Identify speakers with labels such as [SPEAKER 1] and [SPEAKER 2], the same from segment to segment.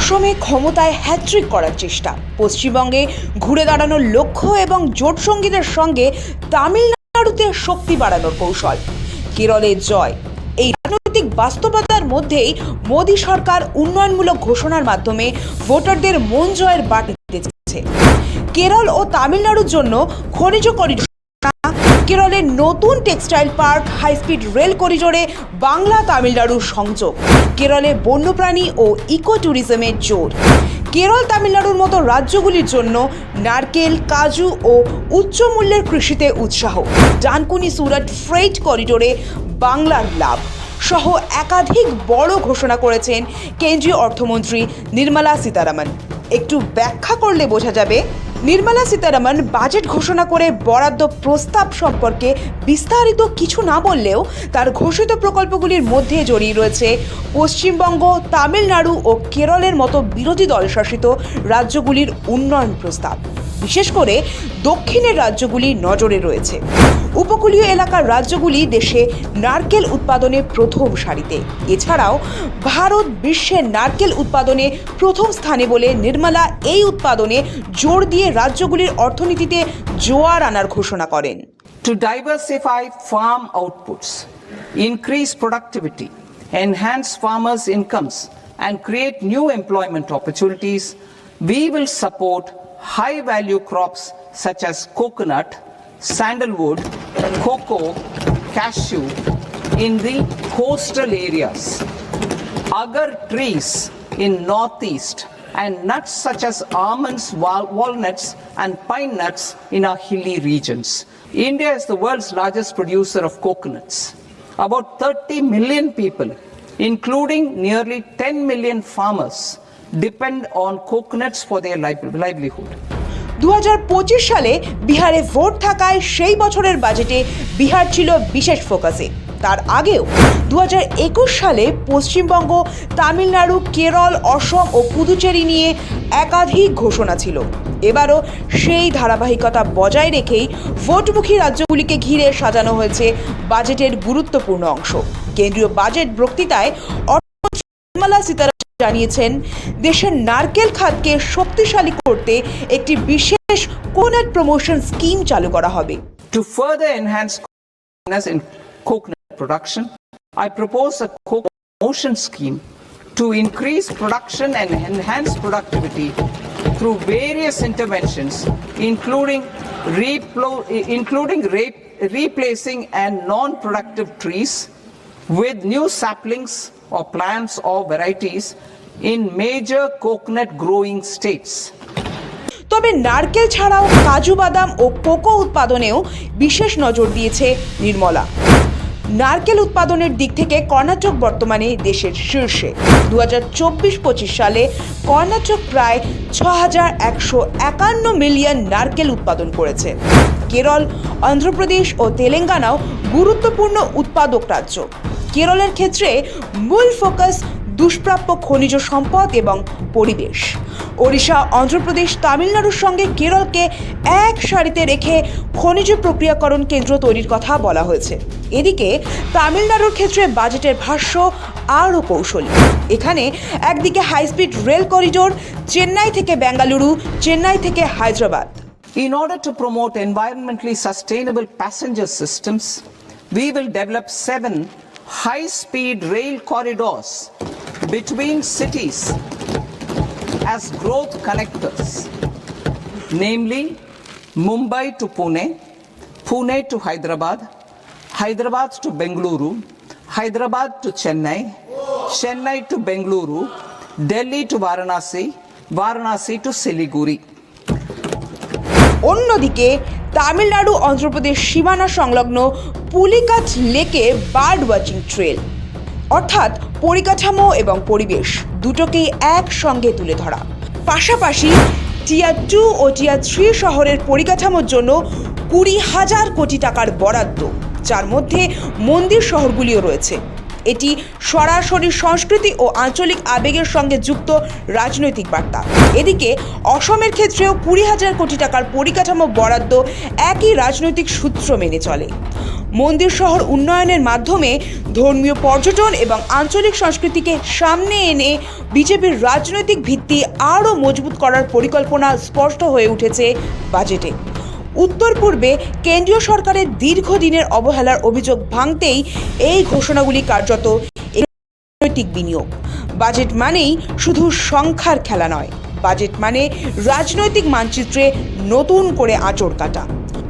[SPEAKER 1] অসমে ক্ষমতায় হ্যাট্রিক করার চেষ্টা। পশ্চিমবঙ্গে ঘুরে দাঁড়ানোর লক্ষ্য এবং জোট সঙ্গীদের সঙ্গে তামিলনাড়ুতে শক্তি বাড়ানোর কৌশল। কেরলে জয়। এই রাজনৈতিক বাস্তবতার মধ্যেই মোদী সরকার উন্নয়নমূলক ঘোষণার মাধ্যমে ভোটারদের মন জয়ের বার্তা দিতে চেয়েছে। কেরল ও তামিলনাড়ুর জন্য খনিজ করিডোর কেরলের নতুন টেক্সটাইল পার্ক হাইস্পিড রেল করিডোরে বাংলা তামিলনাড়ুর সংযোগ। কেরলে বন্যপ্রাণী ও ইকো ট্যুরিজমের জোর। কেরল তামিলনাড়ুর মতো রাজ্যগুলির জন্য নারকেল, কাজু ও উচ্চ মূল্যের কৃষিতে উৎসাহ। ডানকুনি সুরাট ফ্রেট করিডোরে বাংলার লাভ সহ একাধিক বড় ঘোষণা করেছেন কেন্দ্রীয় অর্থমন্ত্রী নির্মলা সীতারামন। একটু ব্যাখ্যা করলে বোঝা যাবে নির্মলা সীতারামন বাজেট ঘোষণা করে বরাদ্দ প্রস্তাব সম্পর্কে বিস্তারিত কিছু না বললেও তার ঘোষিত প্রকল্পগুলির মধ্যে জড়িয়ে রয়েছে পশ্চিমবঙ্গ, তামিলনাড়ু ও কেরলের মতো বিরোধী দল শাসিত রাজ্যগুলির উন্নয়ন প্রস্তাব। বিশেষ করে দক্ষিণের রাজ্যগুলি নজরে রয়েছে। উপকূলীয় এলাকার রাজ্যগুলি দেশে নারকেল উৎপাদনে প্রথম সারিতে। এছাড়াও ভারত বিশ্বের নারকেল উৎপাদনে প্রথম স্থানে বলে নির্মলা এই উৎপাদনে জোর দিয়ে রাজ্যগুলির অর্থনীতিতে জোয়ার আনার ঘোষণা করেন।
[SPEAKER 2] To diversify farm outputs increase productivity enhance farmers incomes and create new employment opportunities we will support high value crops such as coconut sandalwood cocoa, cashew in the coastal areas, agar trees in northeast and nuts such as almonds, wal- walnuts and pine nuts in our hilly regions. India is the world's largest producer of coconuts. About 30 million people, including nearly 10 million farmers, depend on coconuts for their liv- livelihood.
[SPEAKER 1] দু হাজার পঁচিশ সালে বিহারে vote থাকায় সেই বছরের বাজেটে বিহার ছিল বিশেষ ফোকাসে। তার আগেও দু হাজার একুশ সালে পশ্চিমবঙ্গ, তামিলনাড়ু, কেরল, অসম ও পুদুচেরি নিয়ে একাধিক ঘোষণা ছিল। এবারও সেই ধারাবাহিকতা বজায় রেখেই ভোটমুখী রাজ্যগুলিকে ঘিরে সাজানো হয়েছে বাজেটের গুরুত্বপূর্ণ অংশ। কেন্দ্রীয় বাজেট বক্তৃতায় জানিয়েছেন দেশের নারকেল খাতকে শক্তিশালী করতে একটি বিশেষ কোনেট প্রমোশন স্কিম চালু করা হবে
[SPEAKER 2] To further enhance awareness in coconut production, I propose a coconut promotion scheme to increase production and enhance productivity through various interventions, including, including replacing and non-productive trees with new saplings or plants or varieties in major coconut growing states.
[SPEAKER 1] তবে নারকেল ছাড়াও কাজু বাদাম ও cocoa উৎপাদনেও বিশেষ নজর দিয়েছে নির্মলা। নারকেল উৎপাদনের দিক থেকে কর্ণাটক বর্তমানে দেশের শীর্ষে। দু হাজার চব্বিশ পঁচিশ সালে কর্ণাটক প্রায় ছ হাজার একশো একান্ন মিলিয়ন নারকেল উৎপাদন করেছে। কেরল, অন্ধ্রপ্রদেশ ও তেলেঙ্গানাও গুরুত্বপূর্ণ উৎপাদক রাজ্য। কেরলের ক্ষেত্রে মূল ফোকাস দুষ্প্রাপ্য খনিজ সম্পদ এবং পরিবেশ। ওড়িশা অন্ধ্রপ্রদেশ তামিলনাড়ুর সঙ্গে কেরলকে এক সারিতে রেখে খনিজ প্রক্রিয়াকরণ কেন্দ্র তৈরির কথা বলা হয়েছে। এদিকে তামিলনাড়ুর ক্ষেত্রে বাজেটের ভাষ্য আরও কৌশলী। এখানে একদিকে হাইস্পিড রেল করিডোর চেন্নাই থেকে বেঙ্গালুরু চেন্নাই থেকে Hyderabad.
[SPEAKER 2] In order to promote environmentally sustainable passenger systems, we will develop seven high speed rail corridors between cities as growth connectors, namely Mumbai to Pune, Pune to Hyderabad, Hyderabad to Bengaluru, Hyderabad to Chennai, Chennai to Bengaluru, Delhi to Varanasi, Varanasi to Siliguri.
[SPEAKER 1] অন্যদিকে তামিলনাড়ু, অন্ধ্রপ্রদেশ সীমানা সংলগ্ন পুলিকাচ লেকে bird watching trail. অর্থাৎ পরিকাঠামো এবং পরিবেশ দুটোকেই একসঙ্গে তুলে ধরা। পাশাপাশি টিয়ার টু ও টিয়ার থ্রি শহরের পরিকাঠামোর জন্য কুড়ি হাজার কোটি টাকার বরাদ্দ, যার মধ্যে মন্দির শহরগুলিও রয়েছে। এটি সরাসরি সংস্কৃতি ও আঞ্চলিক আবেগের সঙ্গে যুক্ত রাজনৈতিক বার্তা। এদিকে অসমের ক্ষেত্রেও কুড়ি হাজার কোটি টাকার পরিকাঠামো বরাদ্দ একই রাজনৈতিক সূত্র মেনে চলে। মন্দির শহর উন্নয়নের মাধ্যমে ধর্মীয় পর্যটন এবং আঞ্চলিক সংস্কৃতিকে সামনে এনে বিজেপির রাজনৈতিক ভিত্তি আরও মজবুত করার পরিকল্পনা স্পষ্ট হয়ে উঠেছে বাজেটে। উত্তর পূর্বে কেন্দ্রীয় সরকারের দীর্ঘদিনের অবহেলার অভিযোগ ভাঙতেই এই ঘোষণাগুলি কার্যত রাজনৈতিক বিনিয়োগ। বাজেট মানেই শুধু সংখ্যার খেলা নয়, বাজেট মানে রাজনৈতিক মানচিত্রে নতুন করে আঁচড় কাটা।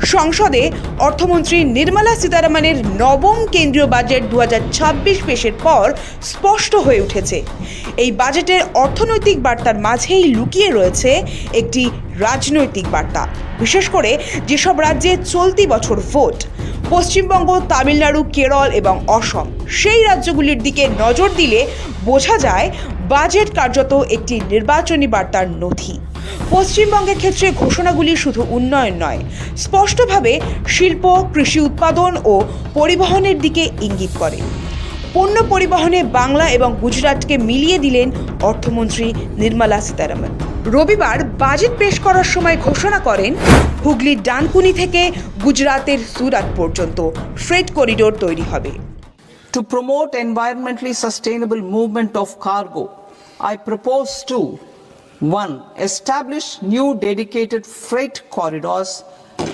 [SPEAKER 1] সংসদে অর্থমন্ত্রী নির্মলা সীতারামনের নবম কেন্দ্রীয় বাজেট দু হাজার ছাব্বিশ পেশের পর স্পষ্ট হয়ে উঠেছে। এই বাজেটের অর্থনৈতিক বার্তার মাঝেই লুকিয়ে রয়েছে একটি রাজনৈতিক বার্তা। বিশেষ করে যেসব রাজ্যে চলতি বছর ভোট, পশ্চিমবঙ্গ, তামিলনাড়ু, কেরল এবং অসম, সেই রাজ্যগুলির দিকে নজর দিলে বোঝা যায় বাজেট কার্যত একটি নির্বাচনী বার্তার নথি। পশ্চিমবঙ্গের ক্ষেত্রে ঘোষণাগুলি শুধু উন্নয়ন নয় স্পষ্টভাবে শিল্প কৃষি উৎপাদন ও পরিবহনের দিকে ইঙ্গিত করে। পণ্য পরিবহনে বাংলা এবং গুজরাটকে মিলিয়ে দিলেন অর্থমন্ত্রী নির্মলা সীতারামন। রবিবার বাজেট পেশ করার সময় ঘোষণা করেন হুগলির ডানকুনি থেকে গুজরাতের সুরাট পর্যন্ত ফ্রেট করিডোর তৈরি হবে।
[SPEAKER 2] To promote environmentally sustainable movement of cargo, I propose to 1. Establish new dedicated freight corridors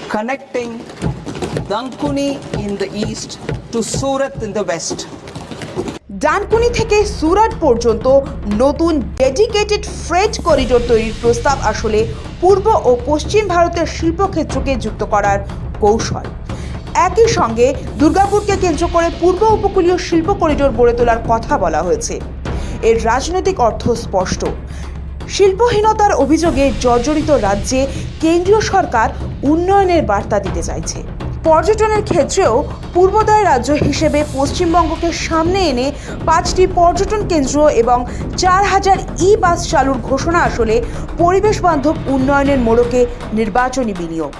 [SPEAKER 2] connecting Dankuni in the east to Surat in the west.
[SPEAKER 1] Dankuni থেকে সুরাট পর্যন্ত নতুন ডেডিকেটেড ফ্রেট করিডোর তৈরির প্রস্তাব আসলে পূর্ব ও পশ্চিম ভারতের শিল্পক্ষেত্রকে যুক্ত করার কৌশল একই সঙ্গে দুর্গাপুরকে কেন্দ্র করে পূর্ব উপকূলীয় শিল্প করিডোর গড়ে তোলার কথা বলা হয়েছে এর রাজনৈতিক অর্থ স্পষ্ট। শিল্পহীনতার অভিযোগে জর্জরিত রাজ্যে কেন্দ্রীয় সরকার উন্নয়নের বার্তা দিতে চাইছে। পর্যটনের ক্ষেত্রেও পূর্বোদয় রাজ্য হিসেবে পশ্চিমবঙ্গকে সামনে এনে পাঁচটি পর্যটন কেন্দ্র এবং চার হাজার ই বাস চালুর ঘোষণা আসলে পরিবেশ বান্ধব উন্নয়নের মোড়কে নির্বাচনী বিনিয়োগ।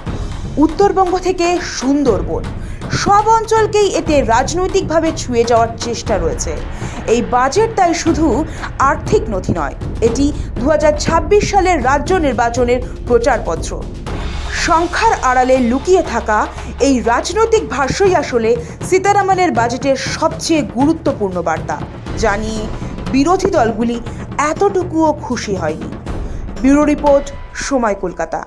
[SPEAKER 1] উত্তরবঙ্গ থেকে সুন্দরবন। সব অঞ্চলকেই এতে রাজনৈতিকভাবে ছুঁয়ে যাওয়ার চেষ্টা রয়েছে। এই বাজেট তাই শুধু আর্থিক নথি নয়, এটি দু হাজার ছাব্বিশ সালের রাজ্য নির্বাচনের প্রচারপত্র। সংখ্যার আড়ালে লুকিয়ে থাকা এই রাজনৈতিক ভাষ্যই আসলে সীতারামনের বাজেটের সবচেয়ে গুরুত্বপূর্ণ বার্তা। জানি বিরোধী দলগুলি এতটুকুও খুশি হয়নি। ব্যুরো রিপোর্ট, সময় কলকাতা।